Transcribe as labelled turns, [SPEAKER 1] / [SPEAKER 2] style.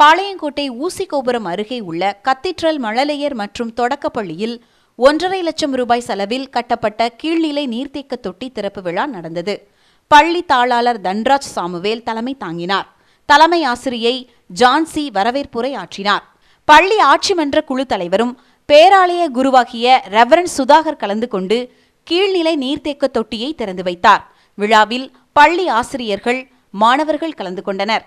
[SPEAKER 1] பாளையங்கோட்டை ஊசிகோபுரம் அருகே உள்ள கத்தீட்ரல் மழலையர் மற்றும் தொடக்கப்பள்ளியில் ஒன்றரை லட்சம் ரூபாய் செலவில் கட்டப்பட்ட கீழ்நிலை நீர்த்தேக்க தொட்டி திறப்பு விழா நடந்தது. பள்ளி தாளாளர் தன்ராஜ் சாமுவேல் தலைமை தாங்கினார். தலைமை ஆசிரியை ஜான்சி வரவேற்புரை ஆற்றினார். பள்ளி ஆட்சிமன்ற குழு தலைவரும் பேராலய குருவாகிய ரெவரன் சுதாகர் கலந்து கொண்டு கீழ்நிலை நீர்த்தேக்க தொட்டியை திறந்து வைத்தார். விழாவில் பள்ளி ஆசிரியர்கள் மாணவர்கள் கலந்து கொண்டனர்.